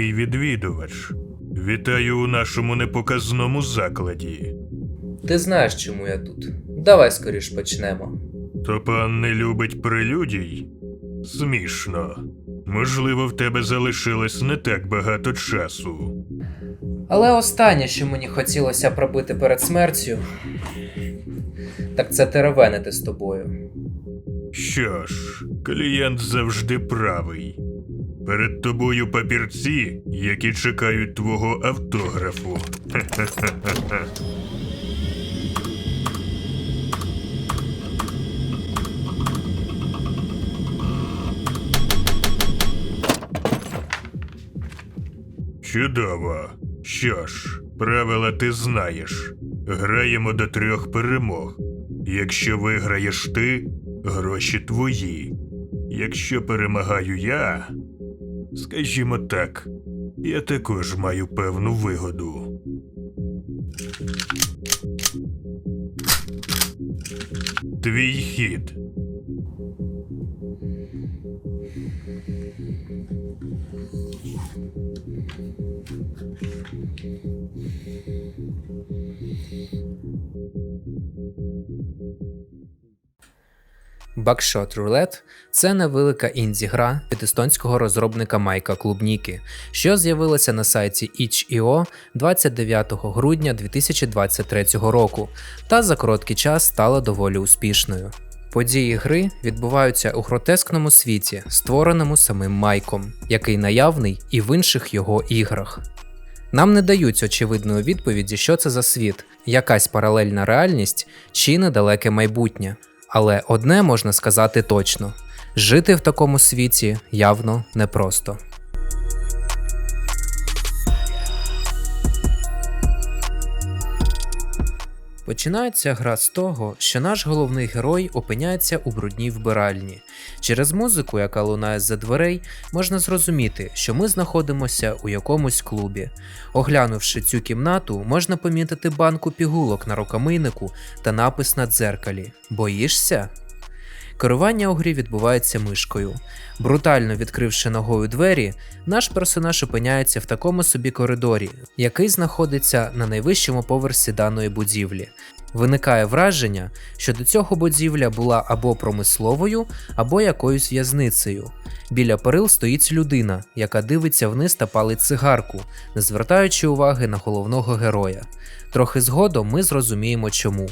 новий відвідувач. Вітаю у нашому непоказному закладі. Ти знаєш, чому я тут. Давай скоріш почнемо. То пан не любить прелюдій? Смішно. Можливо, в тебе залишилось не так багато часу. Але останнє, що мені хотілося пробити перед смертю, так це теревенити з тобою. Що ж, клієнт завжди правий. Перед тобою папірці, які чекають твого автографу. Чудово. Що ж, правила ти знаєш. Граємо до трьох перемог. Якщо виграєш ти, гроші твої. Якщо перемагаю я, скажімо так, я також маю певну вигоду. Твій хід. Buckshot Roulette – це невелика інді-гра від естонського розробника Майка Клубніки, що з'явилася на сайті itch.io 29 грудня 2023 року та за короткий час стала доволі успішною. Події гри відбуваються у гротескному світі, створеному самим Майком, який наявний і в інших його іграх. Нам не дають очевидної відповіді, що це за світ, якась паралельна реальність чи недалеке майбутнє. Але одне можна сказати точно: жити в такому світі явно непросто. Починається гра з того, що наш головний герой опиняється у брудній вбиральні. Через музику, яка лунає з-за дверей, можна зрозуміти, що ми знаходимося у якомусь клубі. Оглянувши цю кімнату, можна помітити банку пігулок на рукомийнику та напис на дзеркалі Боїшся? Керування у грі відбувається мишкою. Брутально відкривши ногою двері, наш персонаж опиняється в такому собі коридорі, який знаходиться на найвищому поверсі даної будівлі. Виникає враження, що до цього будівля була або промисловою, або якоюсь в'язницею. Біля перил стоїть людина, яка дивиться вниз та палить цигарку, не звертаючи уваги на головного героя. Трохи згодом ми зрозуміємо чому.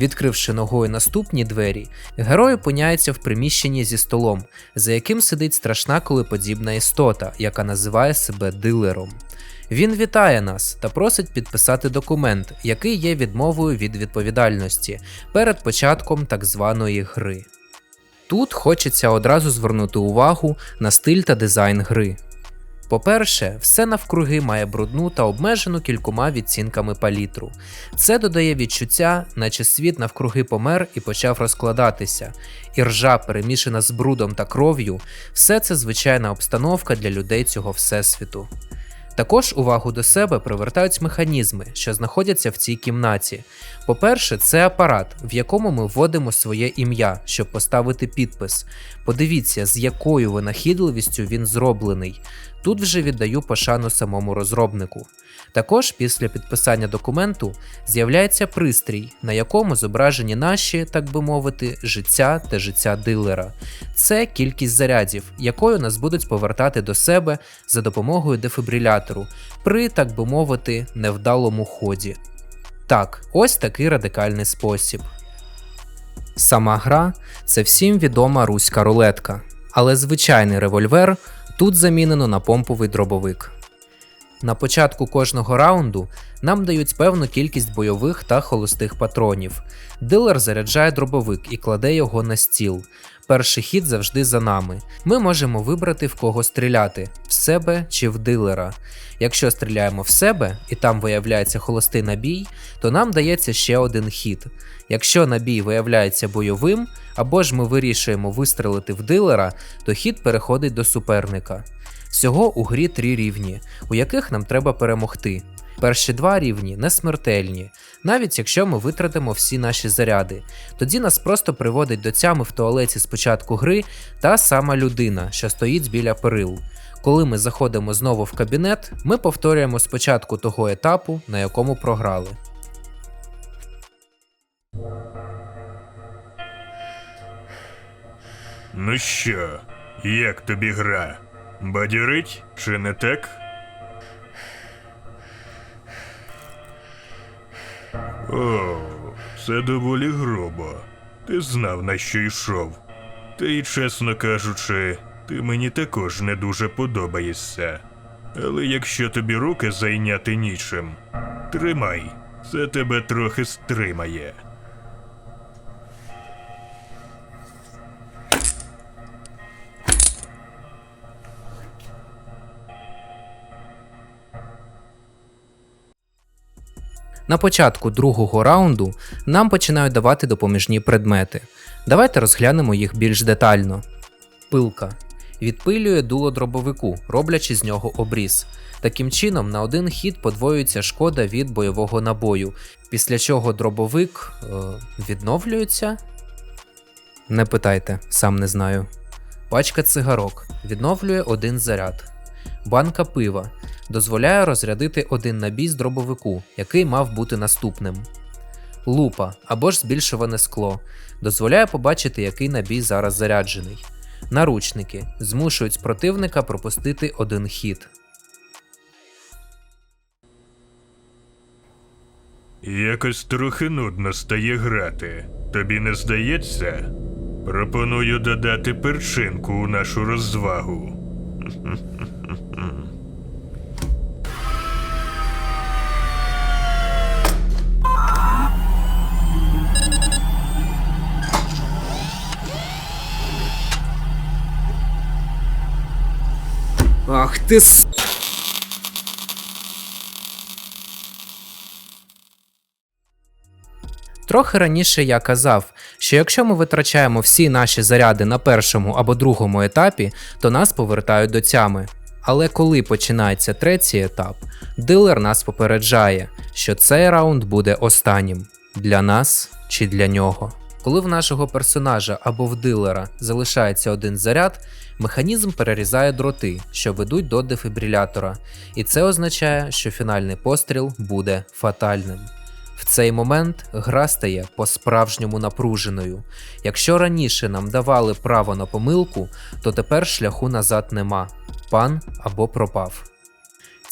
Відкривши ногою наступні двері, герой опиняється в приміщенні зі столом, за яким сидить страшна колиподібна істота, яка називає себе дилером. Він вітає нас та просить підписати документ, який є відмовою від відповідальності перед початком так званої гри. Тут хочеться одразу звернути увагу на стиль та дизайн гри. По-перше, все навкруги має брудну та обмежену кількома відцінками палітру. Це додає відчуття, наче світ навкруги помер і почав розкладатися. І ржа, перемішана з брудом та кров'ю, все це звичайна обстановка для людей цього всесвіту. Також увагу до себе привертають механізми, що знаходяться в цій кімнаті. По-перше, це апарат, в якому ми вводимо своє ім'я, щоб поставити підпис. Подивіться, з якою винахідливістю він зроблений. Тут вже віддаю пошану самому розробнику. Також після підписання документу з'являється пристрій, на якому зображені наші, так би мовити, життя та життя дилера. Це кількість зарядів, якою нас будуть повертати до себе за допомогою дефібрилятору при, так би мовити, невдалому ході. Так, ось такий радикальний спосіб. Сама гра це всім відома руська рулетка, але звичайний револьвер тут замінено на помповий дробовик. На початку кожного раунду нам дають певну кількість бойових та холостих патронів. Дилер заряджає дробовик і кладе його на стіл. Перший хід завжди за нами. Ми можемо вибрати в кого стріляти в себе чи в дилера. Якщо стріляємо в себе і там виявляється холостий набій, то нам дається ще один хід. Якщо набій виявляється бойовим, або ж ми вирішуємо вистрелити в дилера, то хід переходить до суперника. Всього у грі три рівні, у яких нам треба перемогти. Перші два рівні не смертельні, навіть якщо ми витратимо всі наші заряди. Тоді нас просто приводить до тями в туалеті з початку гри та сама людина, що стоїть біля перил. Коли ми заходимо знову в кабінет, ми повторюємо спочатку того етапу, на якому програли. Ну що, як тобі гра? Бадьорить чи не так? О, це доволі грубо. Ти знав, на що йшов. Та й, чесно кажучи, ти мені також не дуже подобаєшся. Але якщо тобі руки зайняти нічим, тримай, це тебе трохи стримає. На початку другого раунду нам починають давати допоміжні предмети. Давайте розглянемо їх більш детально. Пилка відпилює дуло дробовику, роблячи з нього обріз. Таким чином, на один хід подвоюється шкода від бойового набою, після чого дробовик е, відновлюється. Не питайте, сам не знаю. Пачка цигарок відновлює один заряд. Банка пива дозволяє розрядити один набій з дробовику, який мав бути наступним. Лупа або ж збільшуване скло дозволяє побачити, який набій зараз заряджений. Наручники змушують противника пропустити один хід. Якось трохи нудно стає грати. Тобі не здається? Пропоную додати перчинку у нашу розвагу. Ах ти с. Трохи раніше я казав, що якщо ми витрачаємо всі наші заряди на першому або другому етапі, то нас повертають до тями. Але коли починається третій етап, дилер нас попереджає, що цей раунд буде останнім для нас чи для нього. Коли в нашого персонажа або в дилера залишається один заряд, механізм перерізає дроти, що ведуть до дефібрилятора, і це означає, що фінальний постріл буде фатальним. В цей момент гра стає по-справжньому напруженою. Якщо раніше нам давали право на помилку, то тепер шляху назад нема. Пан або пропав.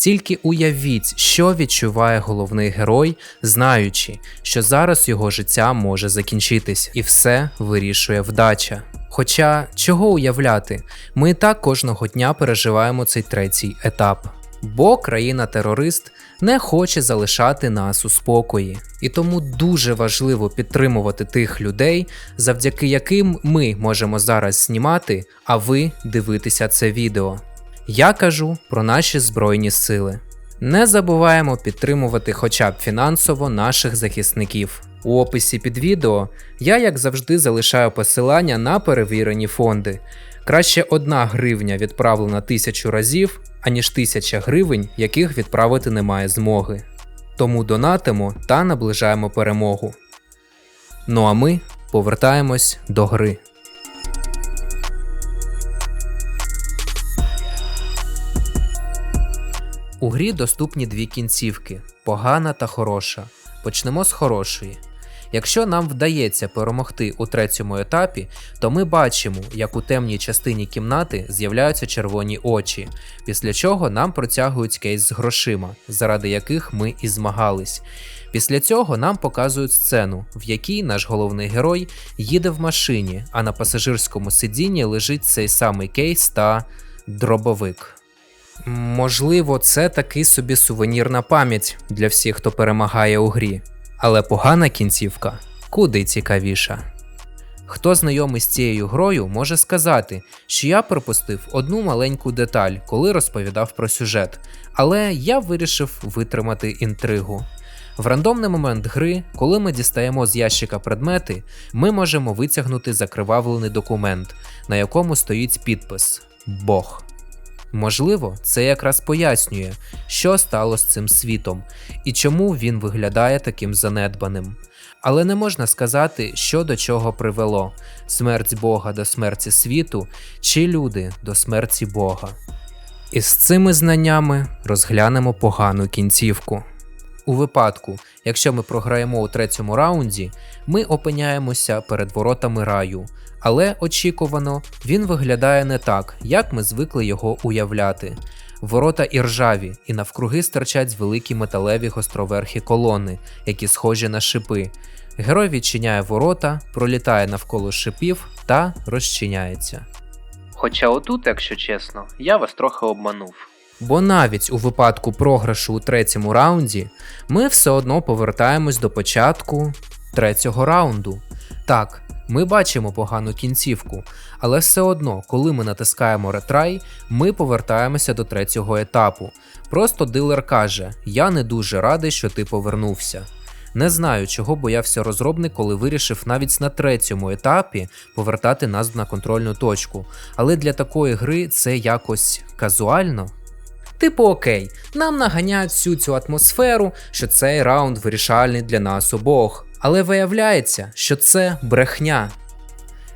Тільки уявіть, що відчуває головний герой, знаючи, що зараз його життя може закінчитись, і все вирішує вдача. Хоча чого уявляти, ми і так кожного дня переживаємо цей третій етап. Бо країна-терорист не хоче залишати нас у спокої. І тому дуже важливо підтримувати тих людей, завдяки яким ми можемо зараз знімати, а ви дивитися це відео. Я кажу про наші Збройні сили. Не забуваємо підтримувати хоча б фінансово наших захисників. У описі під відео я, як завжди, залишаю посилання на перевірені фонди. Краще одна гривня відправлена тисячу разів, аніж тисяча гривень, яких відправити немає змоги. Тому донатимо та наближаємо перемогу. Ну а ми повертаємось до гри. У грі доступні дві кінцівки погана та хороша. Почнемо з хорошої. Якщо нам вдається перемогти у третьому етапі, то ми бачимо, як у темній частині кімнати з'являються червоні очі, після чого нам протягують кейс з грошима, заради яких ми і змагались. Після цього нам показують сцену, в якій наш головний герой їде в машині, а на пасажирському сидінні лежить цей самий кейс та дробовик. Можливо, це такий собі сувенірна пам'ять для всіх, хто перемагає у грі. Але погана кінцівка куди цікавіша. Хто знайомий з цією грою, може сказати, що я пропустив одну маленьку деталь, коли розповідав про сюжет, але я вирішив витримати інтригу. В рандомний момент гри, коли ми дістаємо з ящика предмети, ми можемо витягнути закривавлений документ, на якому стоїть підпис Бог. Можливо, це якраз пояснює, що стало з цим світом і чому він виглядає таким занедбаним. Але не можна сказати, що до чого привело: смерть Бога до смерті світу, чи люди до смерті Бога. І з цими знаннями розглянемо погану кінцівку. У випадку, якщо ми програємо у третьому раунді, ми опиняємося перед воротами раю, але очікувано він виглядає не так, як ми звикли його уявляти. Ворота іржаві, і навкруги стирчать великі металеві гостроверхі колони, які схожі на шипи. Герой відчиняє ворота, пролітає навколо шипів та розчиняється. Хоча отут, якщо чесно, я вас трохи обманув. Бо навіть у випадку програшу у третьому раунді ми все одно повертаємось до початку третього раунду. Так, ми бачимо погану кінцівку, але все одно, коли ми натискаємо ретрай, ми повертаємося до третього етапу. Просто дилер каже: Я не дуже радий, що ти повернувся. Не знаю, чого боявся розробник, коли вирішив навіть на третьому етапі повертати нас на контрольну точку. Але для такої гри це якось казуально. Типу, окей, нам наганяють всю цю атмосферу, що цей раунд вирішальний для нас обох. Але виявляється, що це брехня.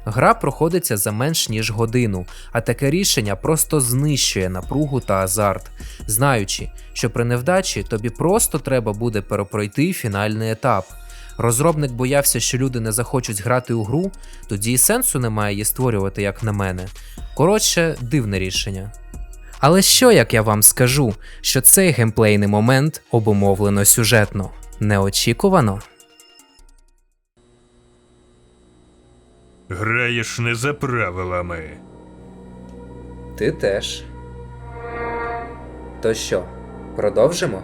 Гра проходиться за менш ніж годину, а таке рішення просто знищує напругу та азарт, знаючи, що при невдачі тобі просто треба буде перепройти фінальний етап. Розробник боявся, що люди не захочуть грати у гру, тоді і сенсу немає її створювати, як на мене. Коротше, дивне рішення. Але що як я вам скажу, що цей геймплейний момент обумовлено сюжетно, неочікувано? Граєш не за правилами. Ти теж. То що, продовжимо?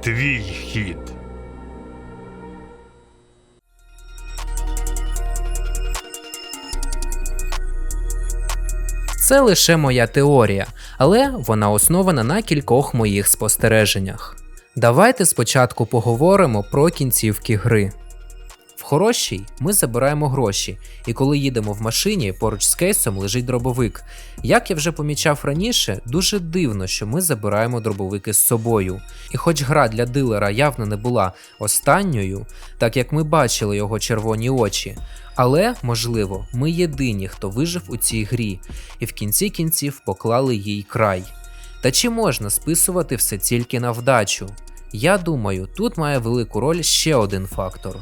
Твій хід. Це лише моя теорія, але вона основана на кількох моїх спостереженнях. Давайте спочатку поговоримо про кінцівки гри. Хорошій ми забираємо гроші, і коли їдемо в машині, поруч з кейсом лежить дробовик. Як я вже помічав раніше, дуже дивно, що ми забираємо дробовики з собою. І хоч гра для дилера явно не була останньою, так як ми бачили його червоні очі, але, можливо, ми єдині, хто вижив у цій грі, і в кінці кінців поклали їй край. Та чи можна списувати все тільки на вдачу? Я думаю, тут має велику роль ще один фактор.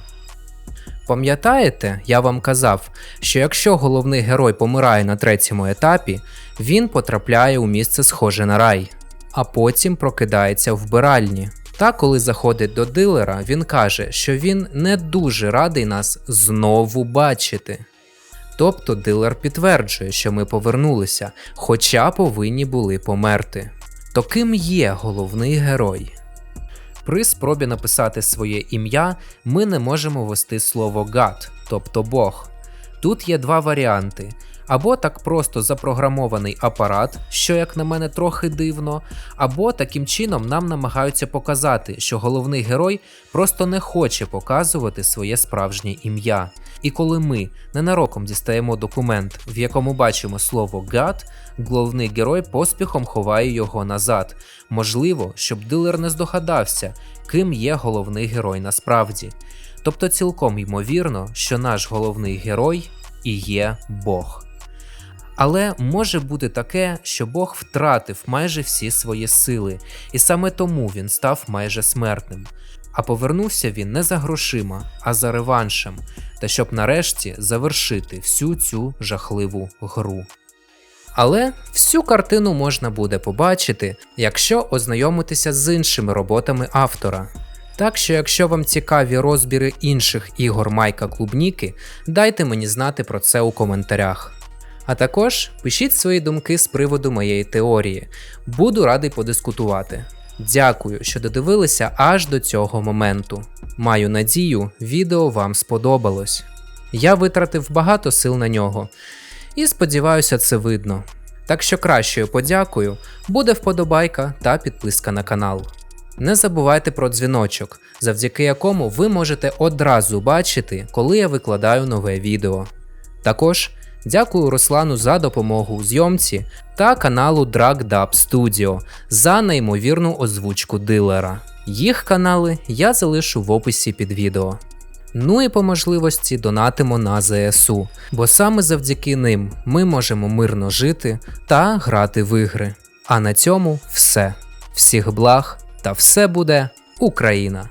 Пам'ятаєте, я вам казав, що якщо головний герой помирає на третьому етапі, він потрапляє у місце схоже на рай, а потім прокидається в вбиральні. Та коли заходить до дилера, він каже, що він не дуже радий нас знову бачити. Тобто дилер підтверджує, що ми повернулися, хоча повинні були померти. То ким є головний герой? При спробі написати своє ім'я ми не можемо ввести слово God, тобто Бог. Тут є два варіанти. Або так просто запрограмований апарат, що, як на мене, трохи дивно, або таким чином нам намагаються показати, що головний герой просто не хоче показувати своє справжнє ім'я. І коли ми ненароком дістаємо документ, в якому бачимо слово God, головний герой поспіхом ховає його назад. Можливо, щоб дилер не здогадався, ким є головний герой насправді. Тобто цілком ймовірно, що наш головний герой і є Бог. Але може бути таке, що Бог втратив майже всі свої сили, і саме тому він став майже смертним. А повернувся він не за грошима, а за реваншем, та щоб нарешті завершити всю цю жахливу гру. Але всю картину можна буде побачити, якщо ознайомитися з іншими роботами автора. Так що, якщо вам цікаві розбіри інших ігор Майка Клубніки, дайте мені знати про це у коментарях. А також пишіть свої думки з приводу моєї теорії. Буду радий подискутувати. Дякую, що додивилися аж до цього моменту. Маю надію, відео вам сподобалось. Я витратив багато сил на нього, і сподіваюся, це видно. Так що кращою подякою буде вподобайка та підписка на канал. Не забувайте про дзвіночок, завдяки якому ви можете одразу бачити, коли я викладаю нове відео. Також дякую Руслану за допомогу у зйомці та каналу Drag Dub Studio за неймовірну озвучку дилера. Їх канали я залишу в описі під відео. Ну і по можливості донатимо на ЗСУ, бо саме завдяки ним ми можемо мирно жити та грати в ігри. А на цьому все. Всіх благ та все буде Україна!